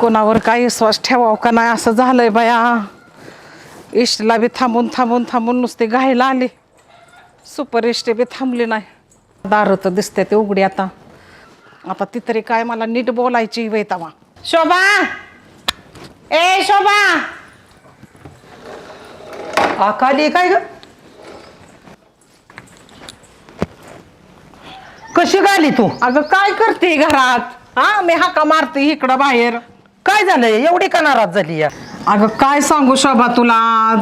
कोणावर काय विश्वास ठेवावं का नाही? असं झालंय बाया. इष्टला बी थांबून थांबून थांबून नुसते घायला आले. सुपर इष्टी बी थांबली नाही. दार तर दिसते ते उघडी आता. आता ती तरी काय मला नीट बोलायची वेतावा शोभा! ए शोभा! आकाली काय ग? कशी गाली तू? अगं काय करते घरात? हा मी हाका मारते इकडं बाहेर. काय झालंय एवढी का नाराज झाली या? अगं काय सांगू शोभा तुला?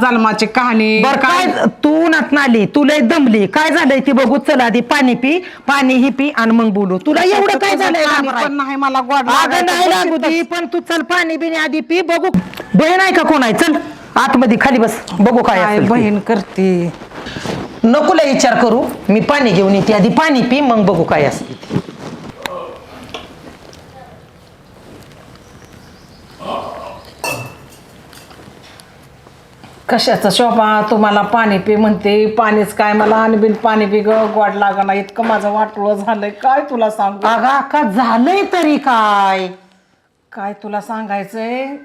जन्माची कहाणी बर काय? तू उन्हात नाली तुला दमली. काय झालंय ती बघू? चल आधी पाणी पी पाणी ही पी आणि मग बोलू. तुला एवढं काय झालंय कहाणी घाबराय? पण नाही मला गोड अगं नाही लागू दे पण तू चल पाणी बिणी आधी पी बघू. बहीण आहे का कोण आहे? चल आतमध्ये खाली बस. बघू काय काय असेल ते. बहीण करते? नको लय विचार करू. मी पाणी घेऊन येते आधी पाणी पी मग बघू काय असेल ते. कशाचं शोभा? तुम्हाला पाणी पी म्हणते. पाणीच काय? मला आणबीन पाणी पी ग. गोड लागना. इतकं माझं वाटोळं झालंय. काय तुला सांगू? अगं का झालंय तरी काय? काय तुला सांगायचंय?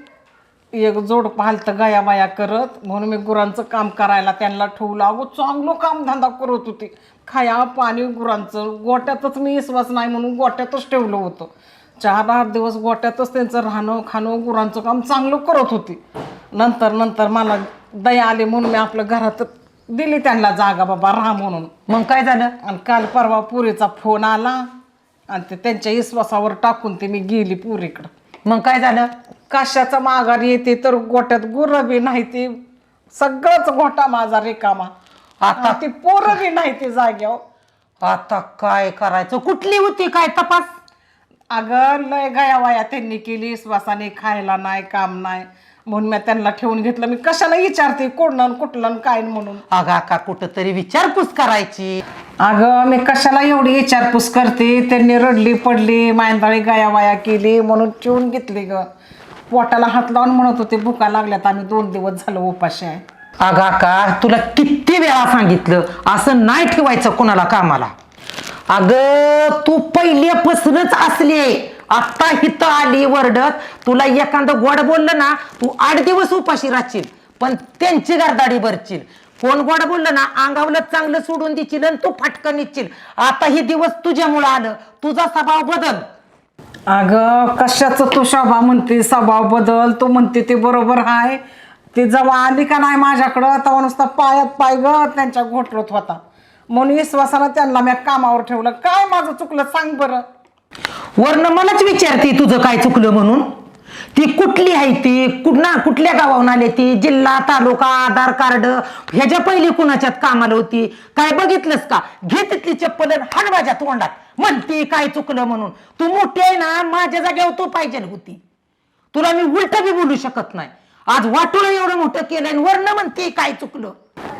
एक जोड पालत गया बाया करत. म्हणून मी गुरांचं काम करायला त्यांना ठेवलं. अगो चांगलं काम धंदा करत होती. खाया पाणी गुरांचं. गोट्यातच मी विश्वास नाही म्हणून गोट्यातच ठेवलं होतं. चार आठ दिवस गोट्यातच त्यांचं राहणं खाणं गुरांचं काम चांगलं करत होती. नंतर नंतर मला दया आली म्हणून मी आपलं घरात दिली त्यांना जागा बाबा राहा म्हणून. मग काय झालं? आणि काल परवा पुरीचा फोन आला आणि ते त्यांच्या विश्वासावर टाकून ते मी गेली पुरीकडं. मग काय झालं? कशाचा माघार येते तर गोट्यात गुरं बी नाही ती. सगळंच गोटा माझा रिकामा. आता ती पोरं बी नाही ती जाग्यावर आता काय करायचं? कुठली होती काय तपास? अगं लय गया वाया त्यांनी केली. श्वासाने खायला नाही काम नाही. म्हणून मी त्यांना ठेवून घेतलं. मी कशाला विचारते आणि कुठलं आणि काय म्हणून. अगा का कुठं तरी विचारपूस करायची. अगं मी कशाला एवढी विचारपूस करते? त्यांनी रडली पडली मायंदाळी गाया वाया केली म्हणून चिवून घेतली ग. पोटाला हात लावून म्हणत होते भुका लागल्यात आम्ही दोन दिवस झालं उपाशी आहे. अगा का तुला किती वेळा सांगितलं असं नाही ठेवायचं कोणाला कामाला. अगं तू पहिल्यापासूनच असली आत्ता हिथं आली वरडत. तुला एखादं गोड बोललं ना तू आठ दिवस उपाशी राहशील पण त्यांची गर्दाडी भरशील. कोण गोड बोललं ना अंगावलं चांगलं सोडून देशील आणि तू फटकन निघशील. आता हे दिवस तुझ्यामुळं आलं तुझा स्वभाव बदल. अगं कशाचं तू शोभा म्हणते स्वभाव बदल तू म्हणते ते बरोबर आहे ती जेव्हा आली का नाही माझ्याकडं तेव्हा नुसता पायात पाय ग त्यांच्या घोटलोत होता. म्हणून विश्वासानं त्यांना मी कामावर ठेवलं. काय माझं चुकलं सांग बरं. वरनं मलाच विचारते तुझं काय चुकलं म्हणून? ती कुठली आहे ती? कुठना कुठल्या गावाहून आली ती? जिल्हा तालुका आधार कार्ड? ह्याच्या पहिली कुणाच्यात कामाला होती? काय बघितलंस का? घे तिथली चप्पल हाड माझ्या तोंडात. म्हणते काय चुकलं म्हणून? तू मोठी आहे ना माझ्या जागेवर तू पाहिजे होती. तुला मी उलट बी बोलू शकत नाही. आज वाटोळं एवढं मोठं केलं आणि वर्ण म्हणते काय चुकलं?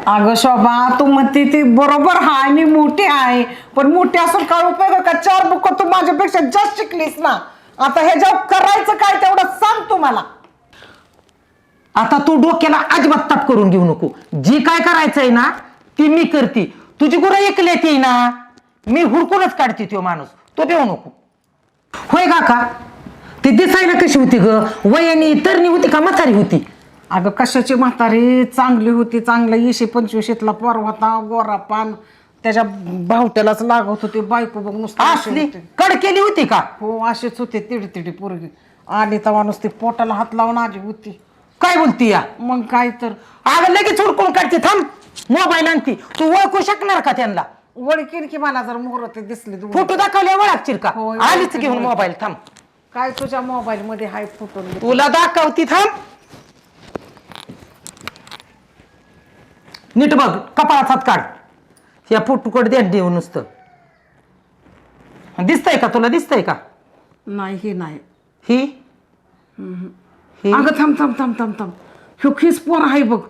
अगं शोभा तू म्हणते ती बरोबर आहे मी मोठी आहे. पण मोठी असून काय उपयोग आहे का? चार बुक तू माझ्यापेक्षा जास्त शिकलीस ना. आता हे जेव्हा करायचं काय तेवढं सांग तू मला. आता तू डोक्याला अजिबात ताप करून घेऊ नको. जी काय करायचंय ना ती मी करते. तुझी गुरं ऐकले ती ना मी हुडकूनच काढते तो माणूस. तो देऊ नको. होय का का ती दिसायला कशी होती ग? वयानी तरणी होती का म्हातारी होती? अगं कशाची म्हातारी? चांगली होती चांगला इशे पंचवीशीतला पोर होता गोरा पान. त्याच्या भावट्यालाच लागत होती बायको बघ नुसतं अशी असली? होती. कड केली होती का? हो अशीच होते तिडी तिडी पोरगी. आली तेव्हा नुसती पोटाला हात लावून आली होती. काय बोलती या? मग काय तर? अगं लगेच हुडकून काढते थांब. मोबाईल आणती तू ओळखू शकणार का त्यांना? वळकीन की मला जर मोहरत दिसली तू फोटो दाखवले ओळखशील का? होय, आलीच घेऊन. मोबाईल थांब. काय तुझ्या मोबाईल मध्ये हाय फोटो? तुला दाखवती थांब. नीट बघ कपाळात हात काढ. या फोटोकडे द्या देऊ नुसतं. दिसतंय का तुला? दिसतंय का? नाही हे नाही. ही? ही? अगं थांब थांब थांब थांब थांब. ह्यो खिस पोर आहे बघ.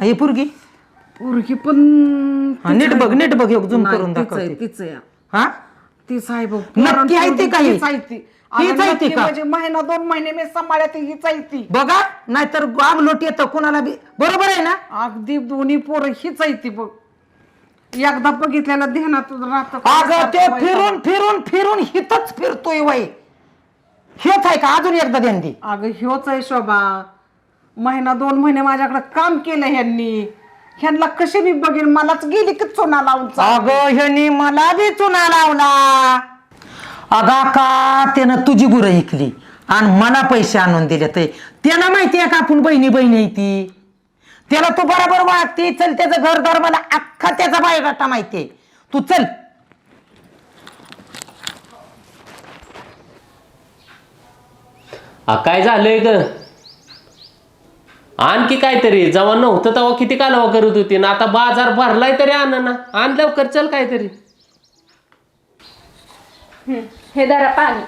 ही पोरगी? पोरगी पण हा, नीट बघ नीट बघ झूम नाही, करून दाखवते. तीच हा? तीच आहे बघ नक्की आहे ती का ही? हीच आहे ती. हीच अगं आहे ती नक्की का? म्हणजे महिना दोन महिने मी सांभाळ्या हीच आहे ती. बघा नाहीतर आग लोट येतं कोणाला बी. बरोबर आहे ना? अगदी दोन्ही पोरं हीच आहे ती बघ. एकदा बघितल्याला ध्यानात राहत अगं ते फिरून फिरून फिरून हितच फिरतोय वय. हेच आहे का? अजून एकदा ध्यान दे. अगं ह्योच आहे शोभा. महिना दोन महिने माझ्याकडे काम केलं ह्यांनी. ह्यांना कसे मी बघेन? मलाच गेली की चुना लावून चालली. अगं ह्यानी मला बी चुना लावला. अगा का त्यानं तुझी गुरं ऐकली आणि मला पैसे आणून दिले ते. त्याला माहिती आहे का आपण बहिणी बहिणी आहे ती? त्याला तू बरोबर वागते. चल त्याचं घरदार मला अख्खा त्याचा बायोडाटा माहिती आहे. तू चल. आ काय झालंय ग आणखी काहीतरी. जेव्हा नव्हतं तेव्हा किती कालवा करत होती. ना आता बाजार भरलाय तरी आण ना. आण लवकर चल काहीतरी. हे धरा पाणी.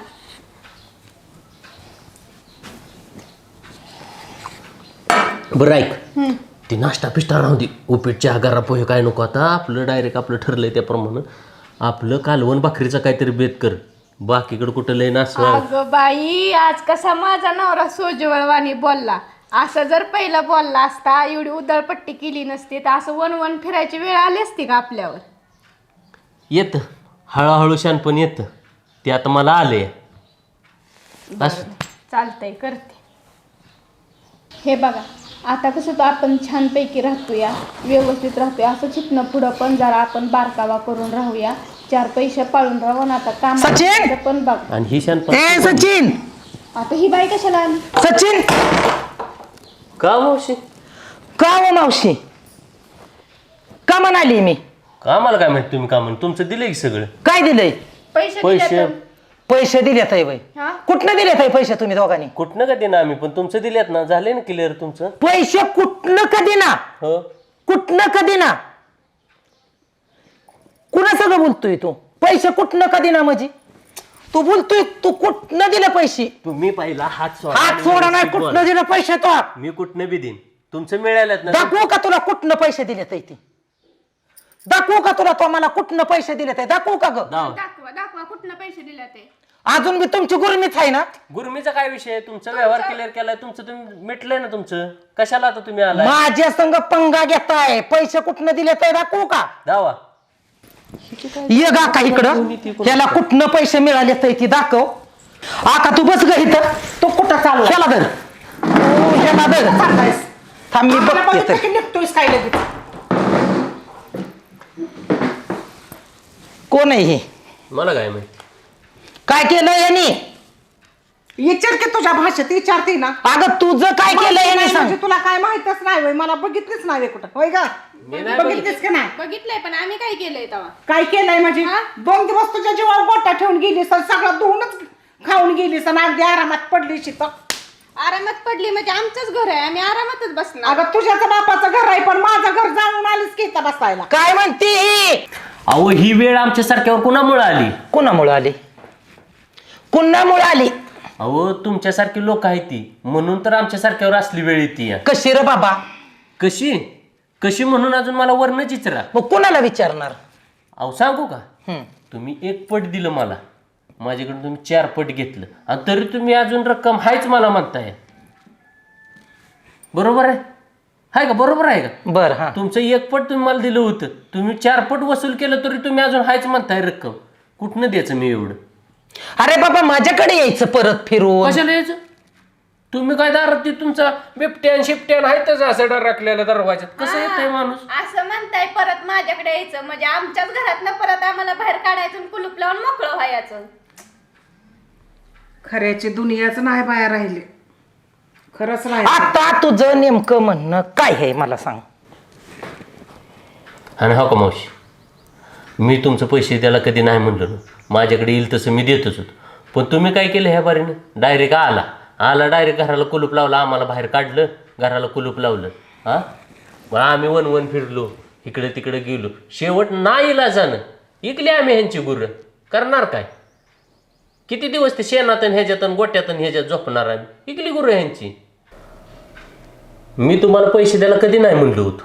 बरं ऐक. ती नाश्ता पिष्टा राहू दे. उपीट चहा गरा पोहे काय नको आता. आपलं डायरेक्ट आपलं ठरलंय त्याप्रमाणे. आपलं कालवण भाकरीचा काहीतरी बेत कर. बाकीकडे कुठं लय नास. अगं बाई आज कसा माझा नवरा सोजवळवाणी बोलला. असं जर पहिला बोलला असता एवढी उदळपट्टी केली नसती तर असं वन वन फिरायची वेळ आली असती का आपल्यावर? येत. हळूहळू शानपण येतं. ते आता मला आले असं. चालतंय करते. हे बघा आता कसं तर आपण छानपैकी राहतोया व्यवस्थित राहतोय. असं चितणं पुढं पण जरा आपण बारकावा करून राहूया. चार पैसे पाळून राहू आणि आता काम सचिन! पण बघ. आणि ही शानपण ए सचिन! आता ही बाई कशाला आली? सचिन! का मावशी? का हो मावशी? का म्हणाली मी? का मला काय माहिती तुम्ही का म्हण तुमचं दिलंय की सगळं? काय दिलंय? पैसे पैसे. दिलेत आहे बाई. हा? कुठनं दिलेत आहे पैसे तुम्ही दोघांनी? कुठनं का देणार आम्ही? पण तुमचं दिल्यात ना. झाले ना क्लिअर तुमचं? पैसे कुठनं कधी ना हो. कुठनं कधी ना कुणा सगळं बोलतोय तू? पैसे कुठनं कधी ना म्हणजे तू बोलतोय तू कुठनं दिले पैसे? तुम्ही पहिला हात सोडा हात सोडा नाही. कुठनं दिले पैसे तो? मी कुठनं बी देईन. तुमचं मिळाल्यात ना दाखवू का तुला कुठनं पैसे दिले ते दाखवू का तुला तो मला कुठनं पैसे दिले ते? दाखवू का ग? दाव. दाखवा दाखवा कुठनं पैसे दिले ते? अजून बी तुमची गुरमीच आहे ना? गुरुमीचा काय विषय आहे? तुमचा व्यवहार क्लिअर केलाय तुमचं तुम्ही मिटलंय ना तुमचं? कशाला आता तुम्ही आलाय? माझ्या संग पंगा घेताय पैसे कुठनं दिले ते दाखवू का? दावा. ये गा का इकडं? त्याला कुठनं पैसे मिळाले ते ती दाखव. आका तू बस ग इथं. तो कुठं चालू त्याला धर. त्याला धर. थांब मी बघते तर. निघतोयस काय लगेच? कोण आहे हे? मला काय माहिती? काय केलं यांनी? विचार की तुझ्या भाषेत विचारते ना. अगं तुझं काय केलं नाही सांग म्हणजे तुला काय माहितच नाही होय मला बघितलीच नाही होय कुठं. होय का? मी नाही बघितलीस का नाही? बघितलंय पण आम्ही काय केलंय तेव्हा? काय केलंय म्हणजे? हा? दोन दिवस तुझ्या जीवावर गोटा ठेवून गेलीस आणि सगळं धुवूनच खाऊन गेलीस आणि अगदी आरामात पडलीस तर आरामात पडली म्हणजे आमचंच घर आहे आम्ही आरामातच बसणार. अगं तुझ्याच बापाचं घर आहे पण माझं घर जाऊन आलीस की इथं बसायला. काय म्हणते ही? अहो ही वेळ आमच्या सारख्यावर कुणामुळे आली? कुणामुळे आली? कुणामुळे आली? अहो तुमच्यासारखी लोक आहेत ती. म्हणून तर आमच्या सारख्यावर असली वेळ येते कशी रे बाबा? कशी? कशी म्हणून अजून मला वर्ण चिचरा मग कुणाला विचारणार? अहो सांगू का? हम्म. तुम्ही एक पट दिलं मला. माझ्याकडून तुम्ही चार पट घेतलं. आणि तरी तुम्ही अजून रक्कम हायच मला म्हणताय. बरोबर आहे? हाय का? बरोबर आहे का? बर हा. तुमचं एक पट तुम्ही मला दिलं होतं. तुम्ही चार पट वसूल केलं तरी तुम्ही अजून हायच म्हणताय रक्कम. कुठनं द्यायचं मी एवढं? अरे बाबा माझ्याकडे यायचं परत फिरून. कशाला यायचं? तुम्ही काय दारात ते तुमचा बिबट्यान शिपट्यान आहेतच असं डर राखलेलं दरवाजात कसं येतंय माणूस? असं म्हणताय परत माझ्याकडे यायचं. म्हणजे आमच्याच घरातनं परत आम्हाला बाहेर काढायचं आणि कुलूप लावून मोकळं व्हायचं. खऱ्याची दुनियाच नाही बाहेर राहिले. खरंच नाही आता तुझं नेमकं म्हणणं काय आहे मला सांग. आणि हा का मावशी? मी तुमचं पैसे त्याला कधी नाही म्हणलं. माझ्याकडे येईल तसं मी देतच होतो. पण तुम्ही काय केलं ह्या बारीनं? डायरेक्ट आला. आला डायरेक्ट घराला कुलूप लावला आम्हाला बाहेर काढलं घराला कुलूप लावलं. हा? मग आम्ही वन वन फिरलो इकडे तिकडे गेलो. शेवट नाही जाणं. इकली आम्ही ह्यांची गुरं. करणार काय? किती दिवस ते शेणातन ह्याच्यातन गोट्यातन ह्याच्यात झोपणार आम्ही? इकली गुरं ह्यांची. मी तुम्हाला पैसे द्यायला कधी नाही म्हणलो होतो.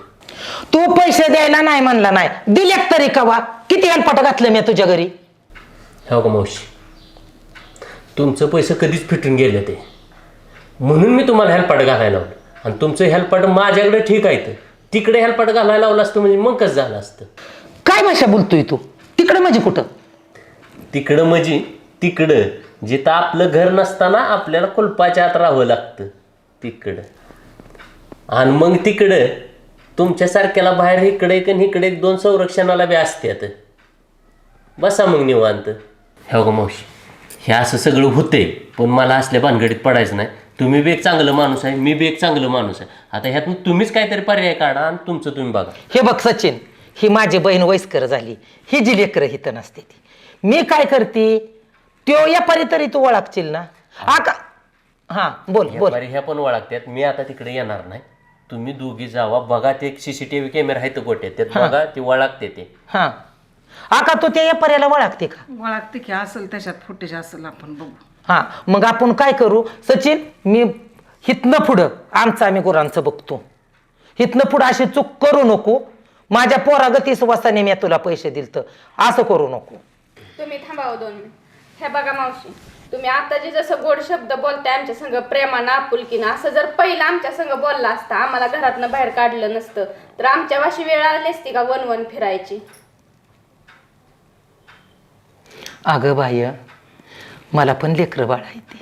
तू पैसे द्यायला नाही म्हणला नाही. दिले तरी कवा? किती अनपट घातलं मी तुझ्या घरी? हो का मावशी? तुमचं पैसे कधीच फिटून गेले ते. म्हणून मी तुम्हाला हेल्पाट घालायला लावलं. आणि तुमचं हेल्पाट माझ्याकडे ठीक आहे तर तिकडे हेल्पाट घालायला लावलं असतं म्हणजे मग कसं झालं असतं? काय भाषा बोलतोय तू? तिकडे म्हणजे कुठं? तिकडं म्हणजे तिकडं जिथं आपलं घर नसताना आपल्याला कुलपाच्या आत राहावं लागतं. तिकडं. आणि मग तिकडं तुमच्यासारख्याला बाहेर इकडे एक आणि इकडे एक दोन संरक्षणाला बी असतात बसा मग निवांत. हे बघा मावशी हे असं सगळं होतंय पण मला असल्या भानगडीत पडायचं नाही. तुम्ही बी एक चांगलं माणूस आहे मी बी एक चांगलं माणूस आहे. आता ह्यातून तुम्हीच काहीतरी पर्याय काढा आणि तुमचं तुम्ही बघा. हे बघ सचिन ही माझी बहीण वयस्कर झाली ही जी लेकरं हिथं नसते ती. मी काय करते? त्यो या परी तरी तू ओळखशील ना? हा. का हा बोल बोल. बारी ह्या पण ओळखतात मी आता तिकडे येणार नाही. तुम्ही दोघी जावा बघा ते सीसीटीव्ही कॅमेरा आहे तर गोट्यात त्यात बघा ती ओळखते ते. हा. आका तू त्या पर्याला ओळखते का? ओळखते की असेल त्याच्यात फुटेज असेल आपण बघू. हा मग आपण काय करू? सचिन मी हितनं पुढं आमचं आम्ही गुरांचं बघतो. हितनं पुढं अशी चूक करू नको. माझ्या पोरागती सुवासाने मी तुला पैसे दिलत. असं करू नको. तुम्ही थांबावं दोन मिनिट. हे बघा मावशी तुम्ही आता जे जसं गोड शब्द बोलताय आमच्या संग प्रेमानं आपुलकीनं असं जर पहिलं आमच्या संग बोलला असता आम्हाला घरातनं बाहेर काढलं नसतं. तर आमच्या वाशी वेळ आली असती का वन वन फिरायची? अगं बाय मला पण लेकरं बाळ आहे ती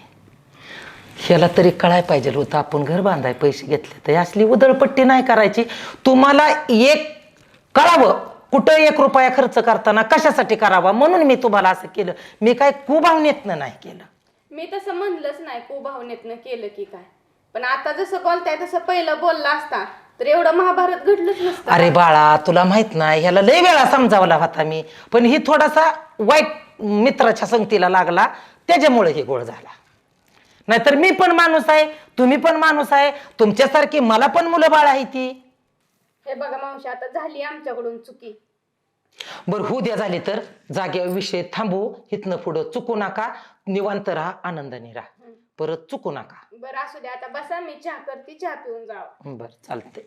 ह्याला तरी कळाय पाहिजे होतं आपण घर बांधाय पैसे घेतले तर. असली उधळपट्टी नाही करायची. तुम्हाला एक कळावं कुठं एक रुपया खर्च करताना कशासाठी करावा? म्हणून मी तुम्हाला असं केलं. मी काय कुभावनेतनं नाही केलं. मी तसं म्हणलंच नाही कुभावनेतनं केलं की काय. पण आता जसं बोलताय तसं पहिलं बोलला असता तर एवढं महाभारत घडलंच नसतं. अरे बाळा तुला माहीत नाही ह्याला लय वेळा समजावला होता मी. पण ही थोडासा वाईट मित्राच्या संगतीला लागला त्याच्यामुळे हे गोळ झाला. नाहीतर मी पण माणूस आहे तुम्ही पण माणूस आहे तुमच्यासारखी मला पण मुलं बाळ आहे ती. हे बघा मावशी आता झाली आमच्याकडून चुकी. बरं होऊ द्या झाली तर. जागेवर विषय थांबू इथनं पुढं चुकू नका निवांत राहा आनंदाने राहा. परत चुकू नका. बरं असू द्या आता बसा मी चहा करते चहा पिऊन जावं. बरं चालतंय.